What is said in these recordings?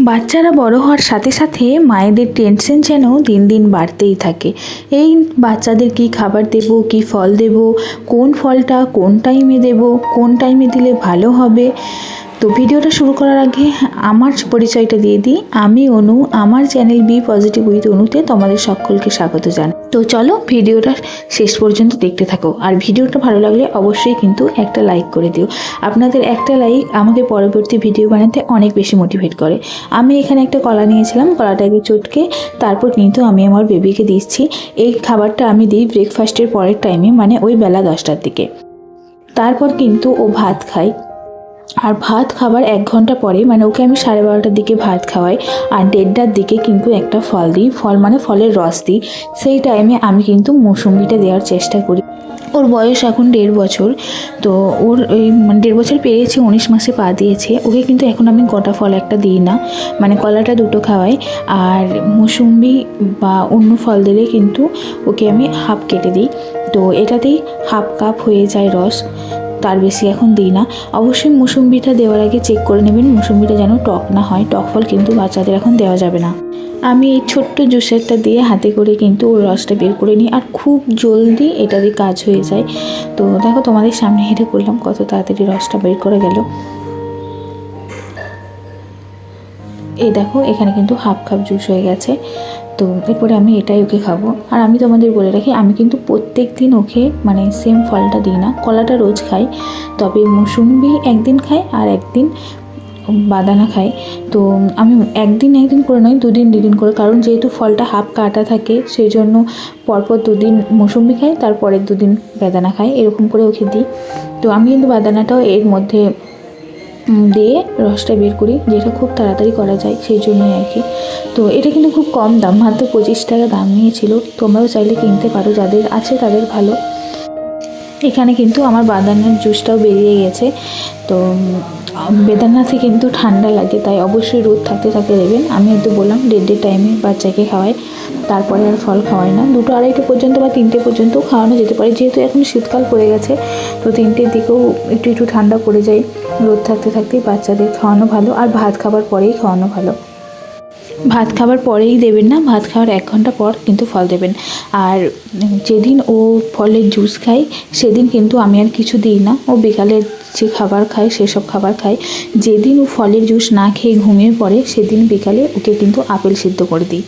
বাচ্চারা বড় হওয়ার সাথে সাথে মায়েদের টেনশন যেন দিন দিন বাড়তেই থাকে। এই বাচ্চাদের কি খাবার দেব, কি ফল দেব, কোন ফলটা কোন টাইমে দেব, কোন টাইমে দিলে ভালো হবে? তো ভিডিওটা শুরু করার আগে আমার পরিচয়টা দিয়ে দিই। আমি অনু, আমার চ্যানেল বি পজিটিভ উইথ অনুতে তোমাদের সকলকে স্বাগত জানাই। তো চলো ভিডিওটা শেষ পর্যন্ত দেখতে থাকো। আর ভিডিওটা ভালো লাগলে অবশ্যই কিন্তু একটা লাইক করে দিও। আপনাদের একটা লাইক আমাকে পরবর্তী ভিডিও বানাতে অনেক বেশি মোটিভেট করে। আমি এখানে একটা কলা নিয়েছিলাম কলাটাকে চটকে তারপর কিন্তু আমি আমার বেবিকে দিচ্ছি। এই খাবারটা আমি দিই ব্রেকফাস্টের পরের টাইমে মানে ওই বেলা দশটার দিকে। তারপর কিন্তু ও ভাত খায়। আর ভাত খাবার এক ঘণ্টা পরে মানে ওকে আমি সাড়ে বারোটার দিকে ভাত খাওয়াই, আর দেড়টার দিকে কিন্তু একটা ফল দিই। ফল মানে ফলের রস দিই। সেই টাইমে আমি কিন্তু মৌসুম্বিটা দেওয়ার চেষ্টা করি। ওর বয়স এখন দেড় বছর, তো ওর ওই মানে দেড় বছর পেরিয়েছে, উনিশ মাসে পা দিয়েছে। ওকে কিন্তু এখন আমি গোটা ফল একটা দিই না। মানে কলাটা দুটো খাওয়াই, আর মুসুম্বি বা অন্য ফল দিলে কিন্তু ওকে আমি হাফ কেটে দিই। তো এটাতেই হাফ কাপ হয়ে যায় রস। তার বেশি এখন দিই না। অবশ্যই মুসুম্বিটা দেওয়ার আগে চেক করে নেবেন, মুসুম্বিটা যেন টক না হয়। টক ফল কিন্তু বাচ্চাদের এখন দেওয়া যাবে না। আমি এই ছোট্ট জুসেরটা দিয়ে হাতে করে কিন্তু ওর রসটা বের করে নিই আর খুব জলদি এটা দিয়ে কাজ হয়ে যায়। তো দেখো তোমাদের সামনে হেঁটে করলাম, কত তাড়াতাড়ি রসটা বের করে গেল। এই দেখো, এখানে কিন্তু হাফ কাপ জুস হয়ে গেছে। তো এরপরে আমি এটাই ওকে খাব। আর আমি তোমাদের বলে রাখি, আমি কিন্তু প্রত্যেক দিন ওকে মানে সেম ফলটা দিই না। কলাটা রোজ খাই, তবে মুসুম্বি একদিন খাই আর একদিন বাদানা খাই। তো আমি একদিন একদিন করে নয়, দুদিন দুদিন করে, কারণ যেহেতু ফলটা হাফ কাটা থাকে, সেই জন্য পরপর দুদিন মৌসুম্বি খাই, তারপরের দুদিন বেদানা খাই, এরকম করে ওকে দিই। তো আমি কিন্তু বাদানাটাও এর মধ্যে দিয়ে রসটা বের করি, যেটা খুব তাড়াতাড়ি করা যায় সেই জন্যই আর কি। তো এটা কিন্তু খুব কম দাম, মাত্র পঁচিশ টাকা দাম নিয়েছিল। তোমরাও চাইলে কিনতে পারো, যাদের আছে তাদের ভালো। এখানে কিন্তু আমার বাদামের জুসটাও বেরিয়ে গেছে। তো বেদানাতে কিন্তু ঠান্ডা লাগে, তাই অবশ্যই রোদ থাকতে থাকতে দেবেন। আমি হয়তো বললাম ডেড দেড় টাইমে বাচ্চাকে খাওয়াই। তারপরে আর ফল খাওয়াই না। দুটো আড়াইটে পর্যন্ত বা তিনটে পর্যন্ত খাওয়ানো যেতে পারে। যেহেতু এখন শীতকাল পড়ে গেছে, তো তিনটের দিকেও একটু একটু ঠান্ডা পড়ে যায়। রোদ থাকতে থাকতেই বাচ্চাদের খাওয়ানো ভালো আর ভাত খাবার পরেই খাওয়ানো ভালো। ভাত খাবার পরেই দেবেন না, ভাত খাওয়ার এক ঘণ্টা পর কিন্তু ফল দেবেন। আর যেদিন ও ফলের জুস খায়, সেদিন কিন্তু আমি আর কিছু দিই না। ও বিকালে যে খাবার খায় সেসব খাবার খায়। যেদিন ও ফলের জুস না খেয়ে ঘুমিয়ে পড়ে, সেদিন বিকালে ওকে কিন্তু আপেল সিদ্ধ করে দিই।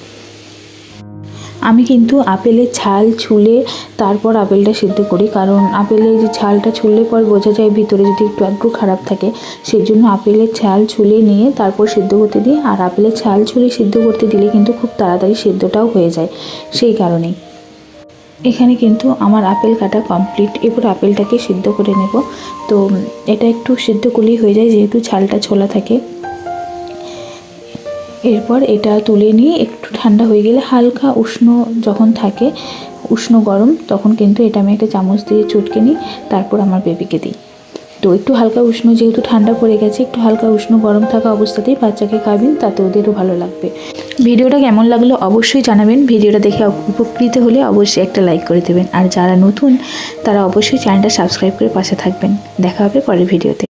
আমি কিন্তু আপেলের ছাল ছুলে তারপর আপেলটা সিদ্ধ করি। কারণ আপেলের যে ছালটা ছুললে পর বোঝা যায় ভিতরে যদি একটু একটু খারাপ থাকে সেই জন্য আপেলের ছাল ছুলে নিয়ে তারপর সিদ্ধ করতে দিই। আর আপেলের ছাল ছুলে সিদ্ধ করতে দিলে কিন্তু খুব তাড়াতাড়ি সিদ্ধটাও হয়ে যায়, সেই কারণেই। এখানে কিন্তু আমার আপেল কাটা কমপ্লিট। এরপর আপেলটাকে সিদ্ধ করে নেব। তো এটা একটু সিদ্ধ করলেই হয়ে যায়, যেহেতু ছালটা ছোলা থাকে। এরপর এটা তুলে নিয়ে একটু ঠান্ডা হয়ে গেলে হালকা উষ্ণ যখন থাকে, উষ্ণ গরম, তখন কিন্তু এটা আমি একটা চামচ দিয়ে চটকে নিই, তারপর আমার বেবিকে দিই। তো একটু হালকা উষ্ণ, যেহেতু ঠান্ডা পড়ে গেছে, একটু হালকা উষ্ণ গরম থাকা অবস্থাতেই বাচ্চাকে খাবেন তাতে ওদেরও ভালো লাগবে। ভিডিওটা কেমন লাগল অবশ্যই জানাবেন, ভিডিওটা দেখে উপকৃত হলে অবশ্যই একটা লাইক করে দেবেন। আর যারা নতুন, তারা অবশ্যই চ্যানেলটা সাবস্ক্রাইব করে পাশে থাকবেন। দেখা হবে পরের ভিডিওতে।